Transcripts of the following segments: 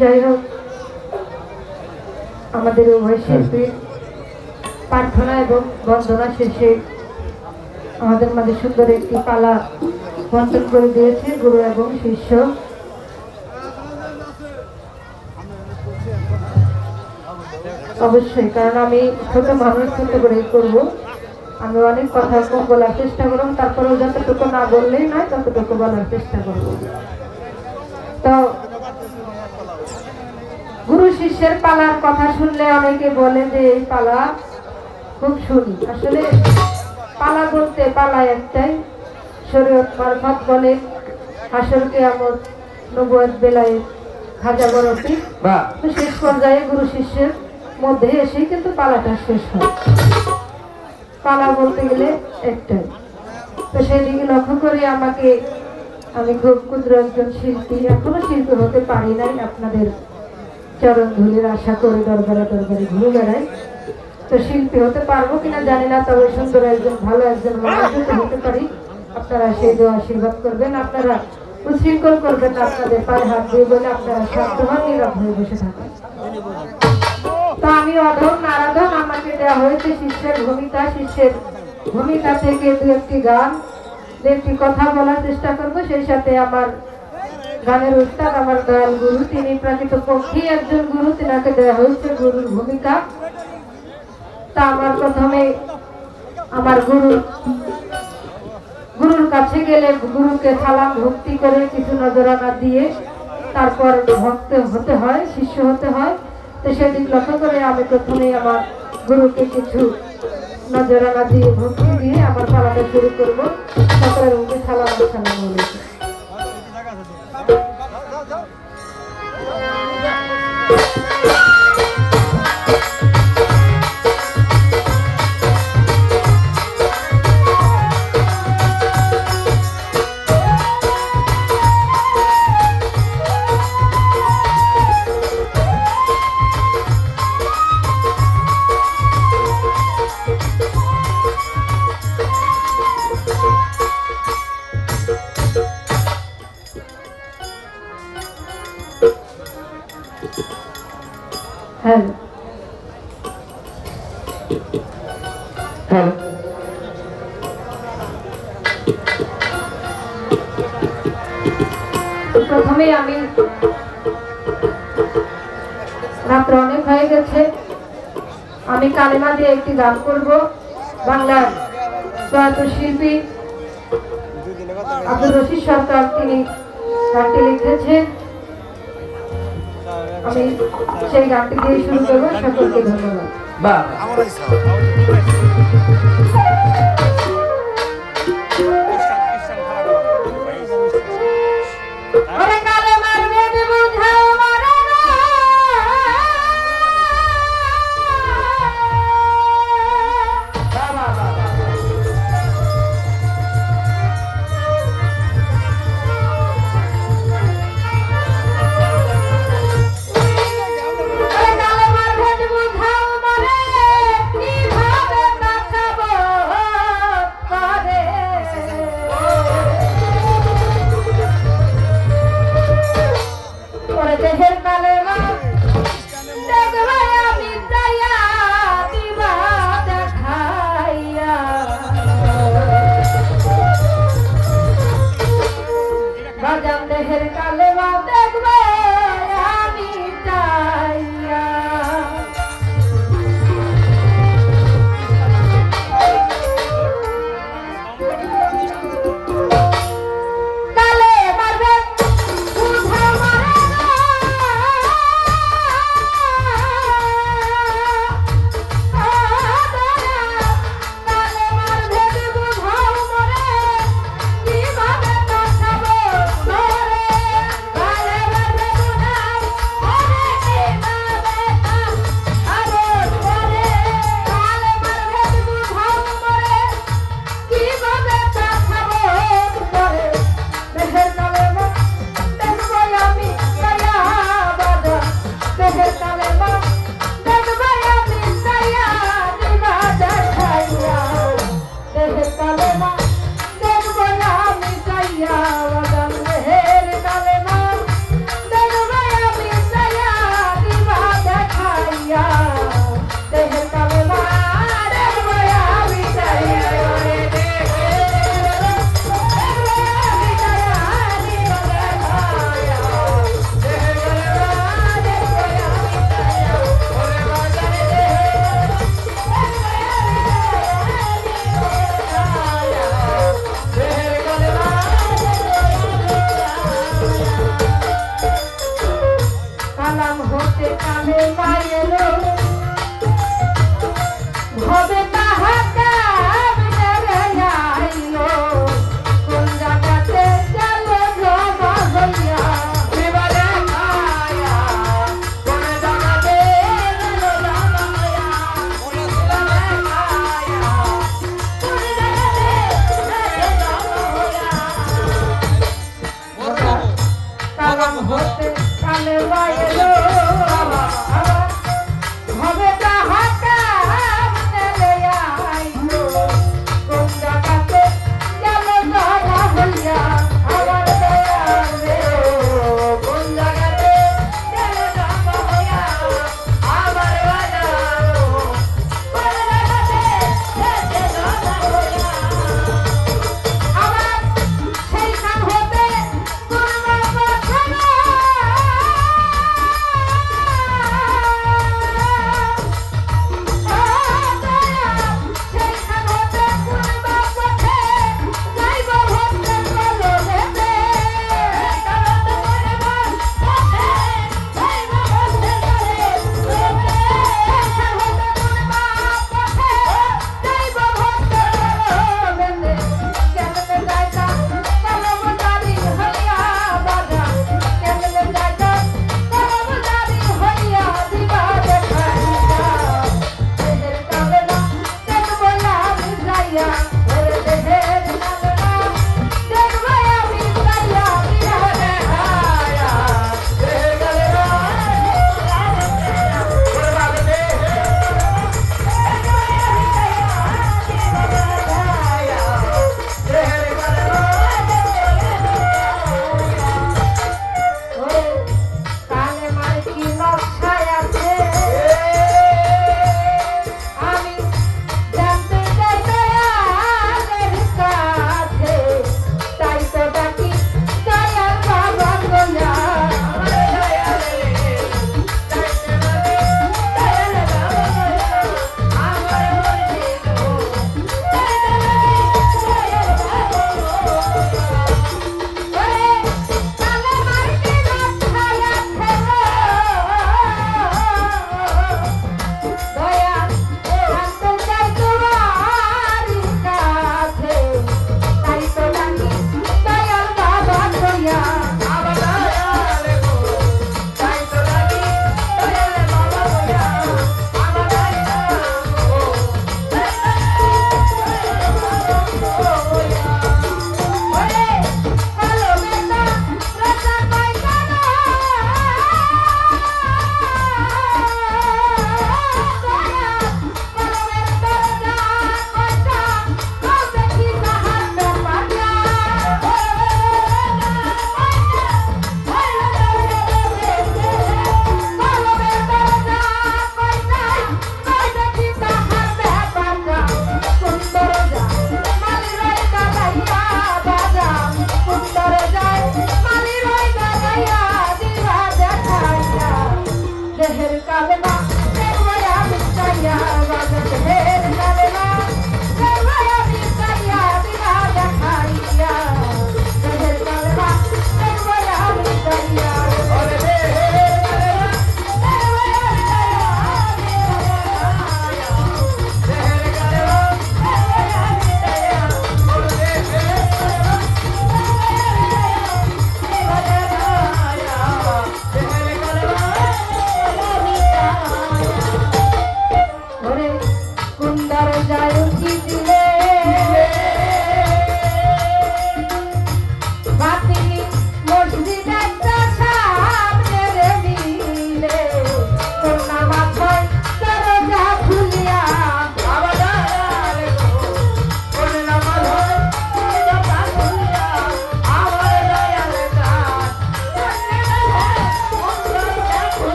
যাই হোক আমাদের উভয় শিল্পীর প্রার্থনা এবং বন্দনা শেষে আমাদের মাঝে সুন্দর একটি পালা বন্টন করে দিয়েছে গুরু এবং শিষ্য। অবশ্যই কারণ আমি ছোট মানুষ ছোট করেই করব। আমি অনেক কথা কম বলার চেষ্টা করব তারপরেও যতটুকু না বললেই নয় ততটুকু বলার চেষ্টা করব। তো গুরু শিষ্যের পালার কথা শুনলে অনেকে বলে যে এই পালা খুব শুনি আসলে পালা বলতে পালা একটাই। শরীয়ত মারফত বলে হাসর কেয়ামত নবুয়ত বেলায় খাজা বরফি। তো শেষ পর্যায়ে গুরু শিষ্যের মধ্যে এসেই কিন্তু পালাটা শেষ হয়। পালা বলতে গেলে একটাই। তো সেই দিকে লক্ষ্য করে আমাকে আমি খুব ক্ষুদ্র একজন শিল্পী এখনও শিল্পী হতে পারি নাই আপনাদের চরণ ধুলির আশা করে দরবারে দরবারে ঘুরে বেড়াই তো শিল্পী হতে পারব কিনা জানি না, তবে সুন্দর একজন, ভালো একজন হতে পারি। আপনারা সেই দেওয়া আশীর্বাদ করবেন। আপনারা উশৃঙ্খল করবেন আপনাদের পায়ে হাত দিয়ে বলে আপনারা হন নীরব হয়ে বসে থাকেন। তো আমি অধম নারাধন আমাকে দেওয়া হয়েছে শিষ্যের ভূমিকা। শিষ্যের ভূমিকা থেকে দু একটি গান দু একটি কথা বলার চেষ্টা করব। সেই সাথে আমার গানের উস্তাদ আমার দয়াল গুরু, তিনি প্রকৃত পক্ষী একজন গুরু, তিনাকে দেওয়া হয়েছে গুরুর ভূমিকা। তা আমার প্রথমে আমার গুরু, গুরুর কাছে গেলে গুরুকে সালাম ভক্তি করে কিছু নজরানা দিয়ে তারপর ভক্ত হতে হয়, শিষ্য হতে হয়। তো সেদিক লক্ষ্য করে আমি প্রথমে আমার গুরুকে কিছু নজরানা দিয়ে ভক্তি দিয়ে আমার পালাটা শুরু করব। সকলের মুখে সালাম সালাম বলেছে আমি কালিমা দিয়ে একটি গান করব বাংলার প্রয়াত শিল্পী আব্দুর রশিদ সরকার তিনি গানটি লিখেছেন। আমি সেই গানটি দিয়ে শুরু করব। সকলকে ধন্যবাদ। বাহ। হতে কালে মায়ের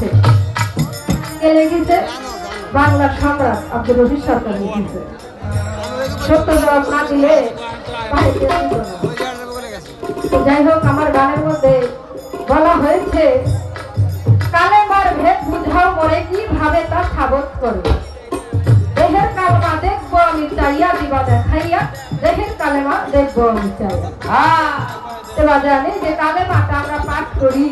আসছে কে লিখেছে বাংলার সম্রাট আব্দুল রশিদ সরকার লিখেছে। সত্য জবাব না দিলে যাই হোক, আমার গানের মধ্যে বলা হয়েছে কালেমার ভেদ বুঝাও মরে কীভাবে তা সাবত করে দেহের কালেমা দেখব আমি চাইয়া, দিবা দেখাইয়া, দেহের কালেমা দেখব আমি চাইয়া। এবার জানি যে কালেমাটা আমরা পাঠ করি।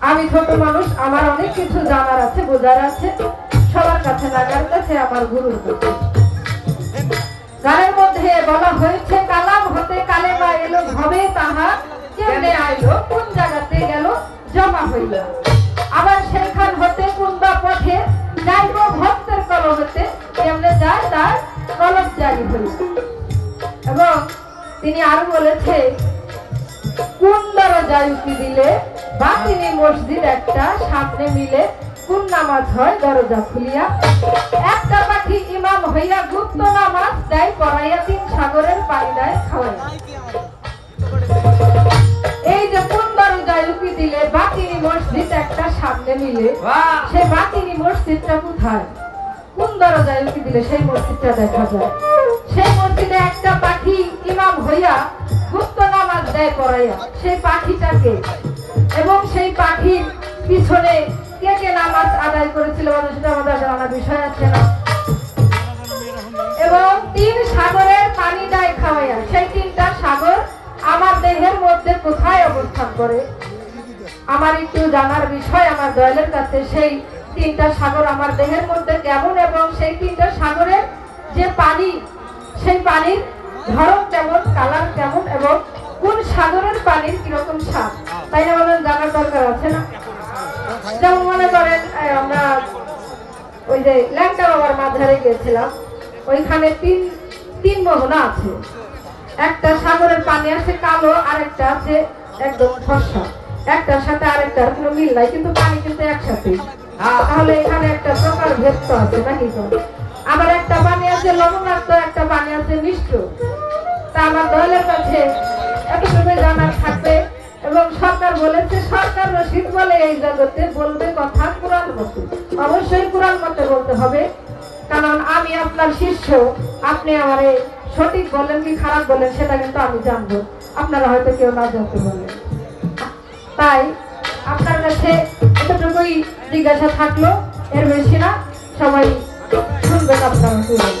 আমি ছোট মানুষ, আমার অনেক কিছু জানার আছে, বোঝার আছে। সবার কাছে লাগার কাছে আমার গুরুর কাছে মধ্যে বলা হয়েছে, কালাম হতে কালেমা এলো, ভাবে তাহা। কেমনে আইলো? কোন জায়গাতে গেল? জমা হইল। আবার সেখান হতে কোন বা পথে যাইব ভক্তের কলমতে কেমনে যায় তার কলম জারি হইল। এবং তিনি আরও বলেছে কোন দরজায় দিলে বা তিনি মসজিদ একটা, সামনে মিলে কোন নামাজ হয়, দরজা খুলিয়া একটা পাখি ইমাম হইয়া গুপ্ত নামাজ দেয়, পড়াইয়া তিন সাগরের পানি দেয় এই যে কোন দরজায় উকি দিলে বাকিনি মসজিদ একটা সামনে মিলে। সেই বাকিনি মসজিদটা কোথায়? কোন দরজায় উকি দিলে সেই মসজিদটা দেখা যায়? সেই মসজিদে একটা পাখি ইমাম হইয়া গুপ্ত নামাজ দেয় পড়াইয়া সেই পাখিটাকে এবং সেই পাখির পিছনে কে কে নামাজ আদায় করেছিল সেটা আমাদের জানার বিষয় আছে না। এবং তিন সাগরের পানি দেয় খাওয়াইয়া সেই তিনটা সাগর আমার দেহের মধ্যে কোথায় অবস্থান করে? আমার একটু জানার বিষয় আমার দয়ালের কাছে, সেই তিনটা সাগর আমার দেহের মধ্যে কেমন এবং সেই তিনটা সাগরের যে পানি, সেই পানির ধরন কেমন কালার কেমন এবং কোন সাগরের পানির কীরকম স্বাদ? তাই না বলেন, জানার দরকার আছে না? যেমন মনে করেন আমরা ওই যে ল্যাংটা বাবার মাঝারে গিয়েছিলাম, ওইখানে তিন তিন মোহনা আছে। একটা সাগরের পানি আছে কালো আর একটা আছে একদম ফর্সা। একটার সাথে আরেকটার কোনো মিল নাই, কিন্তু পানি কিন্তু একসাথে। তাহলে এখানে একটা প্রকার ভেদ আছে, নাকি তো? আবার একটা পানি আছে লবণাক্ত, একটা পানি আছে মিষ্ট। তা আমার দলের কাছে এতটুকু জানার থাকবে, এবং সরকার বলেছে, সরকার রশিদ বলে এই জগতে বলবে কথা কোরআন মতে। অবশ্যই কোরআন মতে বলতে হবে, কারণ আমি আপনার শিষ্য, আপনি আমারে সঠিক বলেন কি খারাপ বলেন, সেটা কিন্তু আমি জানব। আপনারা হয়তো কেউ না জানতে বলেন তাই আপনার কাছে এতটুকুই জিজ্ঞাসা থাকল এর বেশি না সবাই শুনবেন আপনার শুনবেন